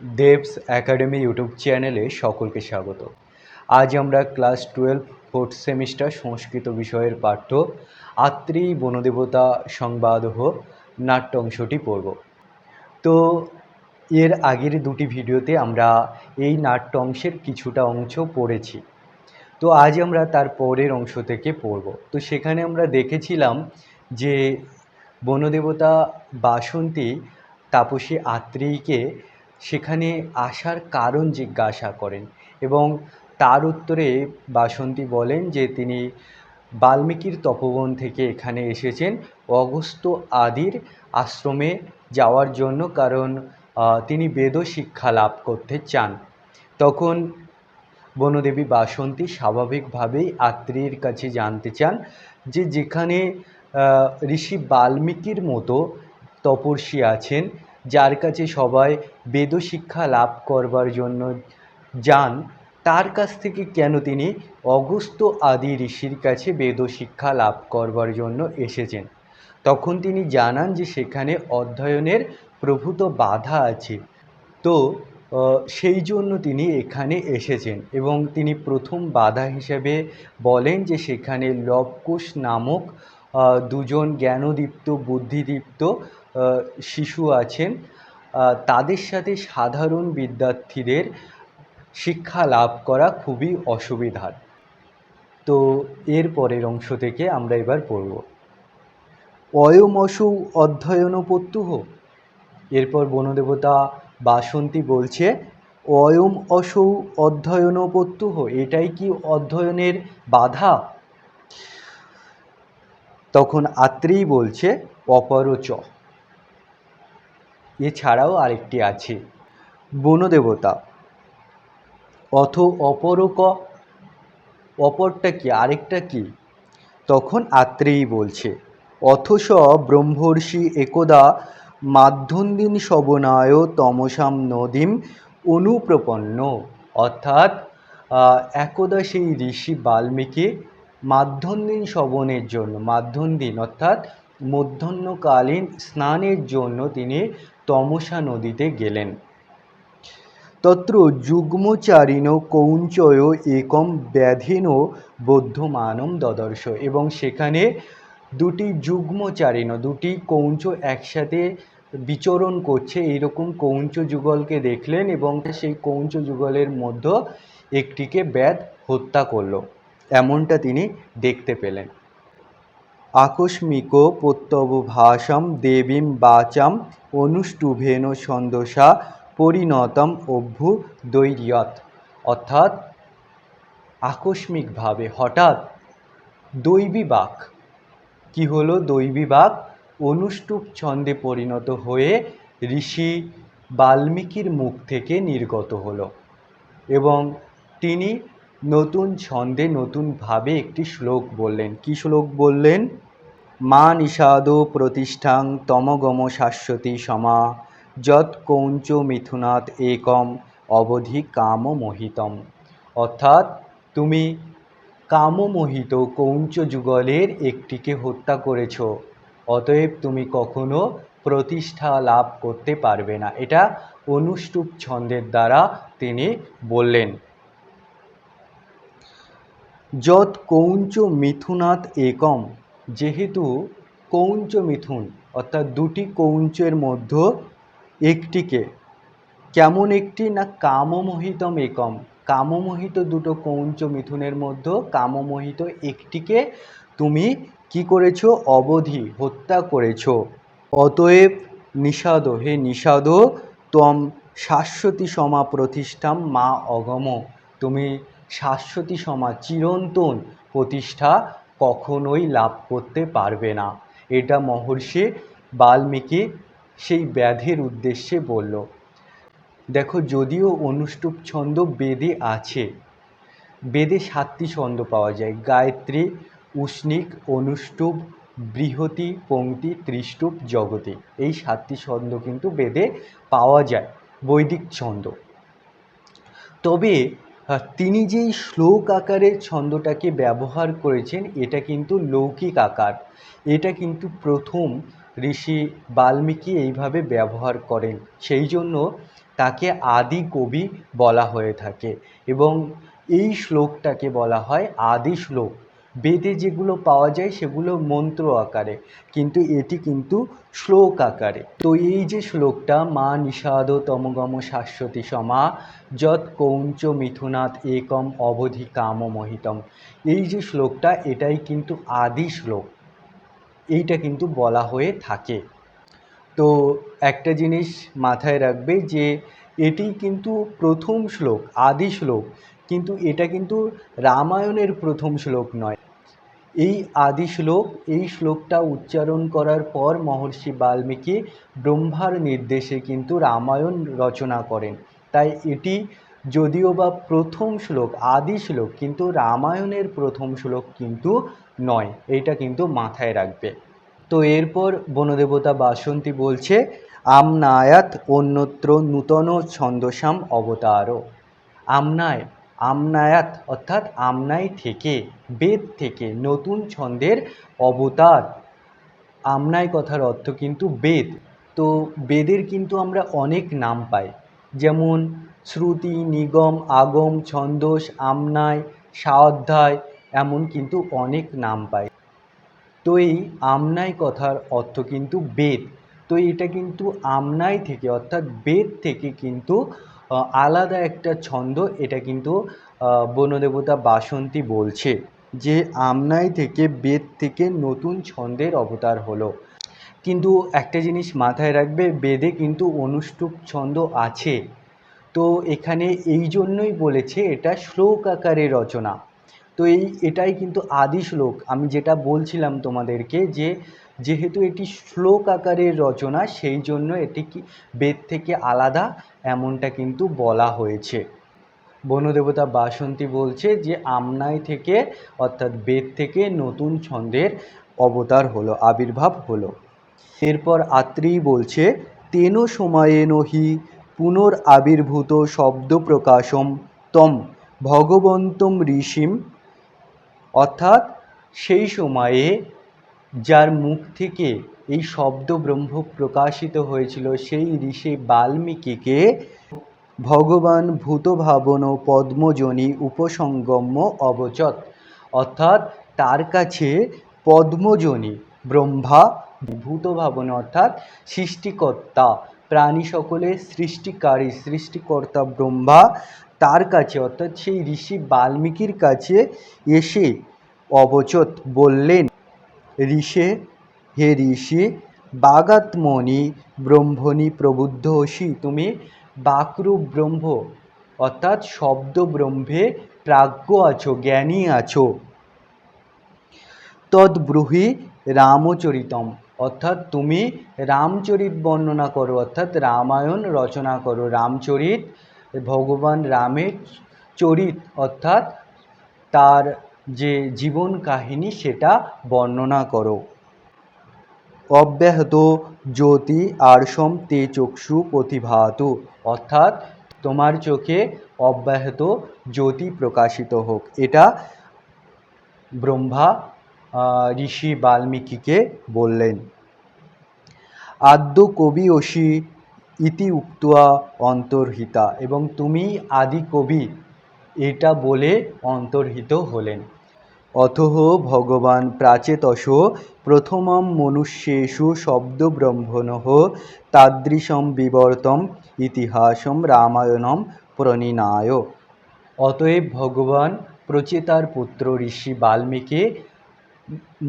দেবস academy YouTube চ্যানেলে সকলকে স্বাগত। আজ আমরা class twelve, fourth semester Sanskrit বিষয়ের পাঠ্য আত্রি বনদেবতা সংবাদহ নাট্য অংশটি পড়ব। তো এর আগের দুটি ভিডিওতে আমরা এই নাট্য অংশের কিছুটা অংশ পড়েছি। তো আজ আমরা তার পরের অংশ থেকে পড়ব। তো সেখানে আমরা দেখেছিলাম যে বনদেবতা বাসন্তী তাপসী আত্রেয়ীকে সেখানে আসার কারণ জিজ্ঞাসা করেন এবং তার উত্তরে বাসন্তী বলেন যে তিনি বাল্মীকির তপবন থেকে এখানে এসেছেন অগস্ত্য আদির আশ্রমে যাওয়ার জন্য কারণ তিনি বেদ শিক্ষা লাভ করতে চান। তখন বনদেবী বাসন্তী স্বাভাবিকভাবেই আত্রেয়ীর কাছে জানতে চান যে যেখানে ঋষি বাল্মীকির মতো তপস্বী আছেন যার কাছে সবাই বেদশিক্ষা লাভ করবার জন্য যান, তার কাছ থেকে কেন তিনি অগস্ত্য আদি ঋষির কাছে বেদ শিক্ষা লাভ করবার জন্য এসেছেন? তখন তিনি জানান যে সেখানে অধ্যয়নের প্রভূত বাধা আছে। তো সেই জন্য তিনি এখানে এসেছেন এবং তিনি প্রথম বাধা হিসেবে বলেন যে সেখানে লবকুশ নামক দুজন জ্ঞানদীপ্ত, বুদ্ধিদীপ্ত শিশু আছেন তাদের সাথে সাধারণ বিদ্যার্থীদের শিক্ষা লাভ করা খুবই অসুবিধার। তো এর পরের অংশ থেকে আমরা এবার পড়ব। অয়মসৌ অধ্যয়নপত্যুহ এরপর বনদেবতা বাসন্তী বলছে অয়ম অসৌ অধ্যয়নপত্যুহ এটাই কি অধ্যয়নের বাধা? তখন আত্রেই বলছে, অপরচ। এছাড়াও আরেকটি আছে। বনদেবতা। অথ অপরক অপরটা কি, আরেকটা কি? তখন আত্রেয়ী বলছে অথস ব্রহ্মর্ষি একদা মাধ্যন্দিন শবনায় তমসাম নদীম অনুপ্রপন্ন। অর্থাৎ একদা সেই ঋষি বাল্মীকি মাধ্যন্দিন শবনের জন্য, মাধ্যন্দিন অর্থাৎ মধ্যাহ্নকালীন স্নানের জন্য তিনি তমসা নদীতে গেলেন। তত্র যুগ্মচারিণ কৌঞ্চয় একম ব্যাধীন বৌদ্ধমানম দদর্শ এবং সেখানে দুটি যুগ্মচারিণ, দুটি কৌঞ্চ একসাথে বিচরণ করছে। এইরকম কৌঞ্চ যুগলকে দেখলেন এবং সেই কৌঞ্চ যুগলের মধ্যে একটিকে ব্যাধ হত্যা করল। এমনটা তিনি দেখতে পেলেন। আকস্মিক প্রত্যবভাসম দেবীম বাচাম অনুষ্টুভেন ছন্দসা পরিণতম অভ্যু অভ্যুদৈর্যত অর্থাৎ আকস্মিকভাবে হঠাৎ দৈবী বাক কি হলো দৈবী বাক অনুষ্টুপ ছন্দে পরিণত হয়ে ঋষি বাল্মীকির মুখ থেকে নির্গত হলো এবং তিনি নতুন ছন্দে নতুনভাবে একটি শ্লোক বললেন। কি শ্লোক বললেন? মা নিষাদ প্রতিষ্ঠাং তমগম শাশ্বতী সমা যৎ কৌঞ্চ মিথুনাৎ একম অবধি কামমোহিতম অর্থাৎ তুমি কামমোহিত কৌঞ্চ যুগলের একটিকে হত্যা করেছ, অতএব তুমি কখনো প্রতিষ্ঠা লাভ করতে পারবে না। এটা অনুষ্টুপ ছন্দের দ্বারা তিনি বললেন। যৎ কৌঞ্চ মিথুনাৎ একম, যেহেতু কৌঞ্চ মিথুন, অর্থাৎ দুটি কৌঞ্চের মধ্য একটিকে। কেমন একটি না কামমোহিতম একম? কামমোহিত দুটো কৌঞ্চ মিথুনের মধ্যে, কামমোহিত একটিকে তুমি কি করেছ? অবধি হত্যা করেছ। অতএব নিষাদ, হে নিষাদ তম শাশ্বতী সমা প্রতিষ্ঠাম মা অগম। তুমি শাশ্বতী সমাজ চিরন্তন প্রতিষ্ঠা কখনোই লাভ করতে পারবে না। এটা মহর্ষি বাল্মীকি সেই ব্যাধের উদ্দেশ্যে বলল, দেখো, যদিও অনুষ্টুপ ছন্দ বেদে আছে, বেদে সাতটি ছন্দ পাওয়া যায়। গায়ত্রী, উষ্ণিক, অনুষ্টুপ, বৃহতি পংক্তি ত্রিষ্টুপ, জগতে। এই সাতটি ছন্দ কিন্তু বেদে পাওয়া যায়, বৈদিক ছন্দ। তবে তিনি যেই শ্লোক আকারে ছন্দটাকে ব্যবহার করেছেন, এটা কিন্তু লৌকিক আকার। এটা কিন্তু প্রথম ঋষি বাল্মীকি এইভাবে ব্যবহার করেন। সেই জন্য তাকে আদি কবি বলা হয়ে থাকে এবং এই শ্লোকটাকে বলা হয় আদি শ্লোক। বেদে যেগুলো পাওয়া যায় সেগুলো মন্ত্র আকারে, কিন্তু এটি কিন্তু শ্লোক আকারে। তো এই যে শ্লোকটা, মা নিষাদ তমগম শাশ্বতী সমা, যৎ কৌঞ্চ মিথুনাথ একম অবধি কাম মহিতম। এই যে শ্লোকটা, এটাই কিন্তু আদি শ্লোক। এইটা কিন্তু বলা হয়ে থাকে। তো একটা জিনিস মাথায় রাখবে যে, এটি কিন্তু প্রথম শ্লোক, আদি শ্লোক, কিন্তু এটা কিন্তু রামায়ণের প্রথম শ্লোক নয়। এই আদি শ্লোক, এই শ্লোকটা উচ্চারণ করার পর মহর্ষি বাল্মীকি ব্রহ্মার নির্দেশে কিন্তু রামায়ণ রচনা করেন। তাই এটি যদিও বা প্রথম শ্লোক, আদি শ্লোক, কিন্তু রামায়ণের প্রথম শ্লোক কিন্তু নয়, এটা কিন্তু মাথায় রাখবে। তো এরপর বনদেবতা বাসন্তী বলছে, আমনায়াত অন্যত্র নূতন ছন্দসাম অবতারও আমনায় আমনায়াত, অর্থাৎ আমনাই থেকে, বেদ থেকে নতুন ছন্দের অবতার। আমনাই কথার অর্থ কিন্তু বেদ। তো বেদের কিন্তু আমরা অনেক নাম পাই। যেমন শ্রুতি, নিগম, আগম ছন্দস আমনায় সাধ্যায় এমন কিন্তু অনেক নাম পাই। তো এই আমনাই কথার অর্থ কিন্তু বেদ। তো এটা কিন্তু আমনাই থেকে, অর্থাৎ বেদ থেকে কিন্তু আলাদা একটা ছন্দ, এটা কিন্তু বনদেবতা বাসন্তী বলছে যে, আমনাই থেকে বেদ থেকে নতুন ছন্দের অবতার হলো। কিন্তু একটা জিনিস মাথায় রাখবে, বেদে কিন্তু অনুষ্টুপ ছন্দ আছে। তো এখানে এই জন্যই বলেছে এটা শ্লোক আকারে রচনা। তো এই, এটাই কিন্তু আদি শ্লোক। আমি যেটা বলছিলাম তোমাদেরকে যে যেহেতু এটি শ্লোক আকারের রচনা, সেই জন্য এটি কি বেদ থেকে আলাদা? এমনটা কিন্তু বলা হয়েছে। বনদেবতা বাসন্তী বলছে যে, আমনাই থেকে, অর্থাৎ বেদ থেকে নতুন ছন্দের অবতার হলো, আবির্ভাব হলো। এরপর আত্রেয়ী বলছে, তেন সময়ে নহি, পুনর আবির্ভূত শব্দ প্রকাশম তম ভগবন্তম ঋষিম। অর্থাৎ সেই সময়ে যার মুখ থেকে এই শব্দ ব্রহ্ম প্রকাশিত হয়েছিল, সেই ঋষি বাল্মীকিকে ভগবান ভূতভাবন পদ্মজনী উপসঙ্গম্য অবচত। অর্থাৎ তার কাছে পদ্মজনী, ব্রহ্মা, ভূতভাবন অর্থাৎ সৃষ্টিকর্তা, প্রাণী সকলের সৃষ্টিকারী, সৃষ্টিকর্তা ব্রহ্মা তার কাছে, অর্থাৎ সেই ঋষি বাল্মীকির কাছে এসে অবচত বললেন ঋষে, হে ঋষি, বাগাত্মনি ব্রহ্মণি প্রবুদ্ধ অসি তুমি বাকরূপ ব্রহ্ম অর্থাৎ শব্দ ব্রহ্মে প্রাজ্ঞ আছো, জ্ঞানী আছো। তদ্ব্রুহি রামচরিতম, অর্থাৎ তুমি রামচরিত বর্ণনা করো, অর্থাৎ রামায়ণ রচনা করো। রামচরিত, ভগবান রামের চরিত, অর্থাৎ তার যে জীবন কাহিনী সেটা বর্ণনা করো। অব্যাহত জ্যোতি আরসম তে চক্ষু প্রতিভাত, অর্থাৎ তোমার চোখে অব্যাহত জ্যোতি প্রকাশিত হোক। এটা ব্রহ্মা ঋষি বাল্মীকিকে বললেন। আদ্য কবি অসি ইতি উক্তা অন্তর্হিতা এবং তুমি আদি কবি, এটা বলে অন্তর্হিত হলেন। অথহ ভগবান প্রাচেতস প্রথমম মনুষ্যেষু শব্দব্রহ্মণঃ তাদৃশম বিবর্তম ইতিহাসম রামায়ণম প্রণিনায়। অতএব ভগবান প্রচেতার পুত্র ঋষি বাল্মীকি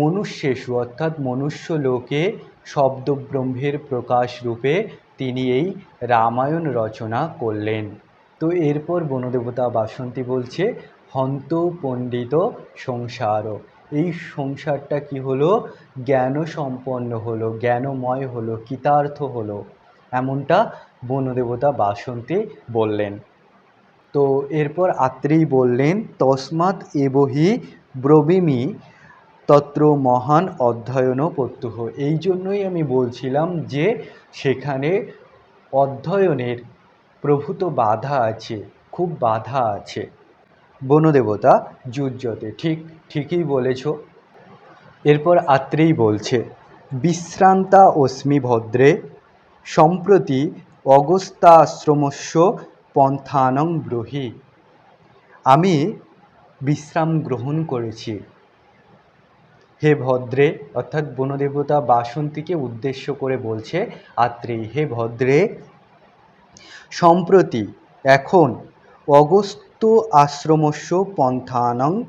মনুষ্যেষু অর্থাৎ মনুষ্য লোকে শব্দব্রহ্মের প্রকাশ রূপে তিনি এই রামায়ণ রচনা করলেন। তো এরপর বনদেবতা বাসন্তী বলছে হন্ত পণ্ডিত সংসার এই সংসারটা কি হলো? জ্ঞান সম্পন্ন হলো, জ্ঞানময় হলো, কৃতার্থ হলো। এমনটা বনদেবতা বাসন্তী বললেন। তো এরপর আত্রেয়ী বললেন, তসমাৎ এবহি ব্রবিমি, তত্র মহান অধ্যয়ন প্রত্যহ। এই জন্যই আমি বলছিলাম যে, সেখানে অধ্যয়নের প্রভূত বাধা আছে, খুব বাধা আছে। বনদেবতা যুজ্যতে। ঠিক, ঠিকই বলেছ। এরপর আত্রেই বলছে, বিশ্রান্তা অস্মি ভদ্রে, সম্প্রতি অগস্তাশ্রমস্য পন্থানং ব্রহি। আমি বিশ্রাম গ্রহণ করেছি। হে ভদ্রে, অর্থাৎ বনদেবতা বাসন্তীকে উদ্দেশ্য করে বলছে আত্রি হে ভদ্রে, সম্প্রতি এখন অগস্ত আশ্রমস্য পন্থানং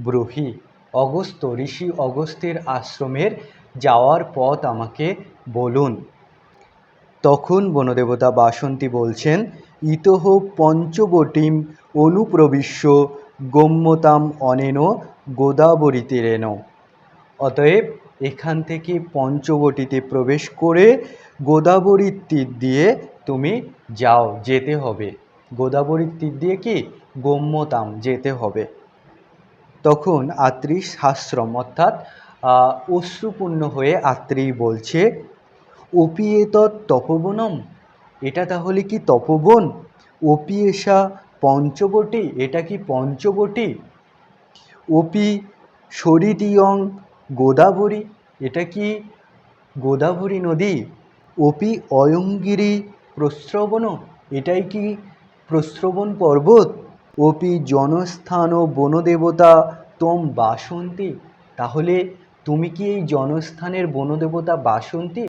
ব্রহি। অগস্ত, ঋষি অগস্তের আশ্রমের যাওয়ার পথ আমাকে বলুন। তখন বনদেবতা বাসন্তী বলছেন, ইতহ পঞ্চবটিম অনুপ্রবিশ্য গম্যতাম অনেন গোদাবরী তীরেন অতএব এখান থেকে পঞ্চবটিতে প্রবেশ করে গোদাবরীর তীর দিয়ে তুমি যাও, যেতে হবে। গোদাবরীর তীর দিয়ে কি গম্যতাম যেতে হবে? তখন আত্রি শাস্ত্রম অর্থাৎ অশ্রুপূর্ণ হয়ে আত্রি বলছে, অপিয়েত তপবনম, এটা তাহলে কি তপবন? অপিয়েশা পঞ্চবটি, এটা কি পঞ্চবটি? অপি শরীরিয়ং গোদাবরী, এটা কি গোদাবরী নদী? অপি অয়ঙ্গিরি প্রস্রবণ এটাই কি প্রস্রবণ পর্বত, অপি জনস্থান ও বনদেবতা তোম বাসন্তী। তাহলে তুমি কি এই জনস্থানের বনদেবতা বাসন্তী?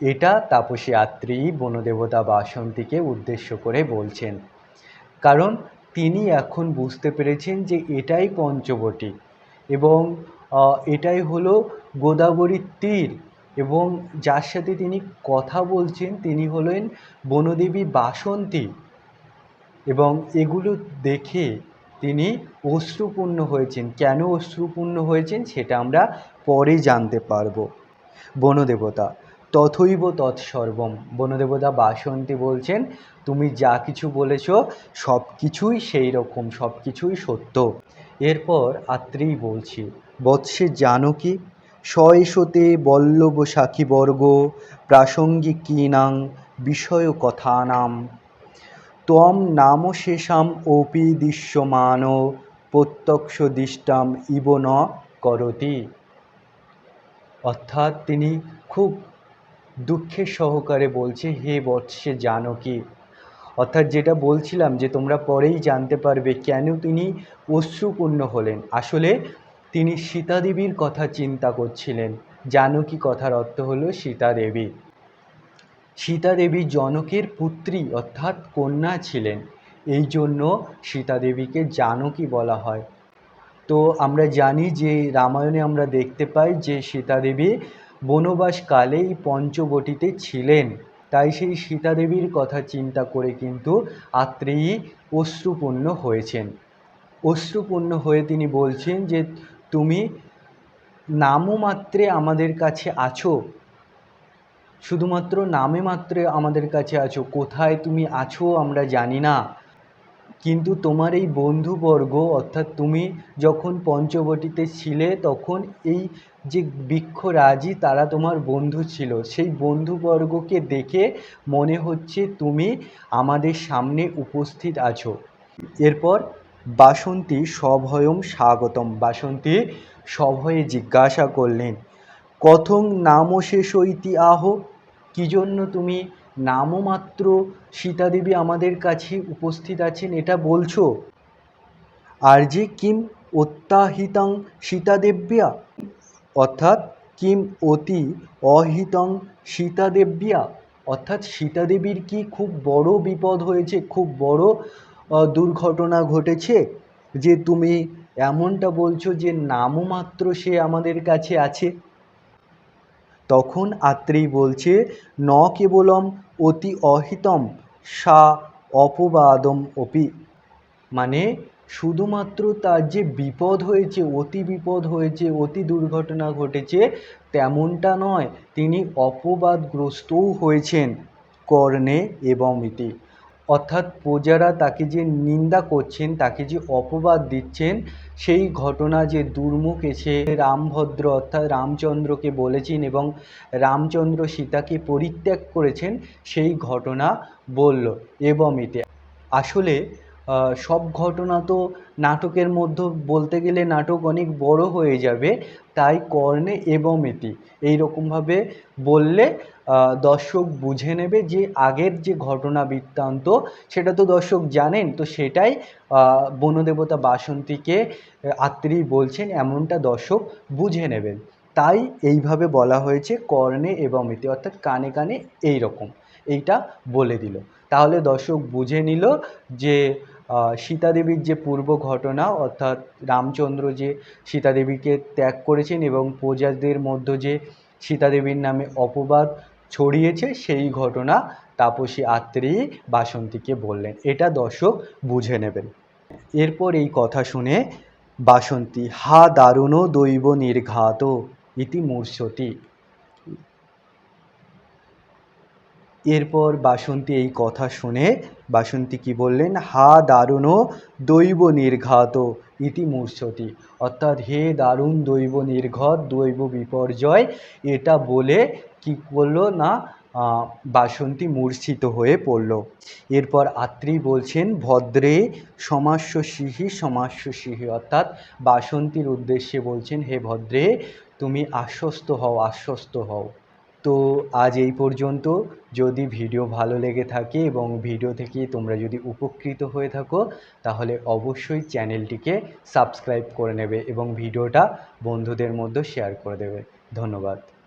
এটা তাপসী আত্রি বনদেবতা বাসন্তীকে উদ্দেশ্য করে বলছেন। কারণ তিনি এখন বুঝতে পেরেছেন যে এটাই পঞ্চবটী এবং এটাই হলো গোদাবরীর তীর এবং যার সাথে তিনি কথা বলছেন তিনি হলেন বনদেবী বাসন্তী। এবং এগুলো দেখে তিনি অশ্রুপূর্ণ হয়েছেন। কেন অশ্রুপূর্ণ হয়েছেন সেটা আমরা পরে জানতে পারব। বনদেবতা, তথৈব তৎসর্বম। বনদেবতা বাসন্তী বলছেন, তুমি যা কিছু বলেছ সব কিছুই সেই রকম সব কিছুই সত্য। এরপর আত্রেই বলছি, বৎসে জানকী শয়শতে বল্লভ সাখীবর্গ, প্রাসঙ্গিকীনাং বিষয় কথানাম ত্বম নাম শেষাম অপি দৃশ্যমান প্রত্যক্ষ দৃষ্টাম ইব ন করতি। অর্থাৎ তিনি খুব দুঃখের সহকারে বলছে, হে বৎসে জানকী। অর্থাৎ যেটা বলছিলাম যে, তোমরা পরেই জানতে পারবে কেন তিনি অশ্রুপূর্ণ হলেন। আসলে তিনি সীতাদেবীর কথা চিন্তা করছিলেন। জানকী কথার অর্থ হলো সীতা দেবী সীতা দেবী জনকের পুত্রী অর্থাৎ কন্যা ছিলেন। এই জন্য সীতা দেবীকে জানকী বলা হয়। তো আমরা জানি যে রামায়ণে আমরা দেখতে পাই যে সীতা দেবী বনবাসকালেই পঞ্চবটিতে ছিলেন। তাই সেই সীতা দেবীর কথা চিন্তা করে কিন্তু আত্রেয়ী অশ্রুপূর্ণ হয়েছেন। অশ্রুপূর্ণ হয়ে তিনি বলছেন যে, তুমি নামমাত্রে আমাদের কাছে আছো। শুধুমাত্র নামে মাত্রে আমাদের কাছে আছো, কোথায় তুমি আছো আমরা জানি না। কিন্তু তোমার এই বন্ধুবর্গ, অর্থাৎ তুমি যখন পঞ্চবটিতে ছিলে, তখন এই যে বৃক্ষরাজি তারা তোমার বন্ধু ছিল। সেই বন্ধুবর্গকে দেখে মনে হচ্ছে তুমি আমাদের সামনে উপস্থিত আছো। এরপর বাসন্তী সভয়ম স্বাগতম। বাসন্তী সভয়ে জিজ্ঞাসা করলেন কথং নামশেষইতি আহ। কি জন্য তুমি নামমাত্র সীতাদেবী আমাদের কাছে উপস্থিত আছেন এটা বলছো? আর যে কিম অত্যাহিতং সীতাদেব্যা? অর্থাৎ কিম অতি অহিতং সীতাদেব্যা। অর্থাৎ সীতাদেবীর কি খুব বড় বিপদ হয়েছে, খুব বড় দুর্ঘটনা ঘটেছে? যে তুমি এমনটা বলছো যে নামমাত্র সে আমাদের কাছে আছে। তখন আত্রেই বলছে, ন কেবলম অতি অহিতম, সা অপবাদম অপি। মানে শুধুমাত্র তার যে বিপদ হয়েছে, অতি বিপদ হয়েছে, অতি দুর্ঘটনা ঘটেছে, তেমনটা নয়, তিনি অপবাদগ্রস্তও হয়েছেন, কর্ণে এবং ইতি। অর্থাৎ প্রজারা তাকে যে নিন্দা করছেন, তাকে যে অপবাদ দিচ্ছেন, সেই ঘটনা যে দুর্মুখ এসে রামভদ্র অর্থাৎ রামচন্দ্রকে বলেছেন এবং রামচন্দ্র সীতাকে পরিত্যাগ করেছেন, সেই ঘটনা বলল। এবং এতে আসলে সব ঘটনা তো নাটকের মধ্যে বলতে গেলে নাটক অনেক বড় হয়ে যাবে, তাই কর্ণে এবং এটি। এইরকমভাবে বললে দর্শক বুঝে নেবে যে আগের যে ঘটনা বৃত্তান্ত, সেটা তো দর্শক জানেন, তো সেটাই বনদেবতা বাসন্তীকে আত্রি বলছেন, এমনটা দর্শক বুঝে নেবেন। তাই এইভাবে বলা হয়েছে কর্ণে এবং মিতি অর্থাৎ কানে কানে এই রকম এইটা বলে দিল। তাহলে দর্শক বুঝে নিল যে সীতাদেবীর যে পূর্ব ঘটনা, অর্থাৎ রামচন্দ্র যে সীতাদেবীকে ত্যাগ করেছেন এবং প্রজাদের মধ্যে যে সীতাদেবীর নামে অপবাদ ছড়িয়েছে, সেই ঘটনা তাপসী আত্রেয়ী বাসন্তীকে বললেন। এটা দর্শক বুঝে নেবেন। এরপর এই কথা শুনে বাসন্তী, হা দারুণ দৈব নির্ঘাত, ইতি মূর্ছতি। এরপর বাসন্তী এই কথা শুনে বাসন্তী কি বললেন? হা দারুণ দৈব নির্ঘাত ইতি মূর্ছতি। অর্থাৎ হে দারুণ দৈব নির্ঘাত, দৈব বিপর্যয়, এটা বলে কি করল না বাসন্তী মূর্ছিত হয়ে পড়ল। এরপর আত্রি বলছেন, ভদ্রে সমাস্য সিহি সমাস্য সিহি। অর্থাৎ বাসন্তীর উদ্দেশ্যে বলছেন, হে ভদ্রে, তুমি আশ্বস্ত হও আশ্বস্ত হও। তো আজ এই পর্যন্ত। যদি ভিডিও ভালো লেগে থাকে এবং ভিডিও থেকে তোমরা যদি উপকৃত হয়ে থাকো, তাহলে অবশ্যই চ্যানেলটিকে সাবস্ক্রাইব করে নেবে এবং ভিডিওটা বন্ধুদের মধ্যে শেয়ার করে দেবে। ধন্যবাদ।